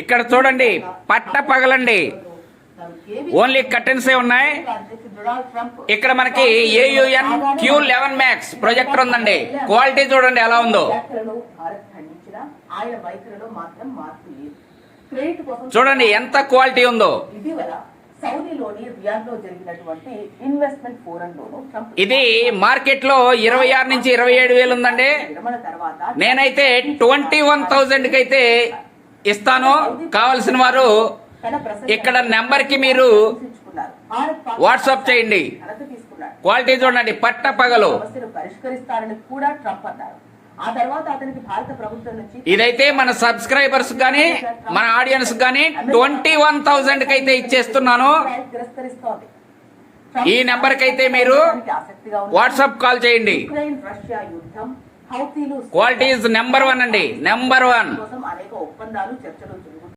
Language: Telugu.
ఇక్కడ చూడండి పట్ట పగలండి. ఓన్లీ కర్టెన్సే ఉన్నాయి. ఇక్కడ మనకి AUN Q eleven max projector ఉందండి. క్వాలిటీ చూడండి ఎలా ఉందో. చూడండి ఎంత క్వాలిటీ ఉందో. ఇది మార్కెట్లో ఇరవై ఆరు నుంచి ఇరవై ఏడు వేలు ఉందండి. నేనైతే ట్వంటీ వన్ థౌజండ్కి అయితే ఇస్తాను. కావలసిన వారు ఇక్కడ నెంబర్కి మీరు వాట్సాప్ చేయండి. క్వాలిటీ చూడండి పట్ట పగలు. సమస్యను పరిష్కరిస్తారని కూడా ట్రంప్ అన్నారు ఆ తర్వాత అతనికి భారత ప్రభుత్వం నుంచి ఇదైతే మన సబ్స్క్రైబర్స్ గానీ మన ఆడియన్స్ గానీ ట్వంటీ వన్ థౌజండ్కి అయితే ఇచ్చేస్తున్నాను. ఈ నెంబర్కి అయితే మీరు వాట్సాప్ కాల్ చేయండి. క్వాలిటీ ఇస్ నెంబర్ వన్ అండి నెంబర్ వన్. అనేక ఒప్పందాలు చర్చలు జరుగుతున్నాయి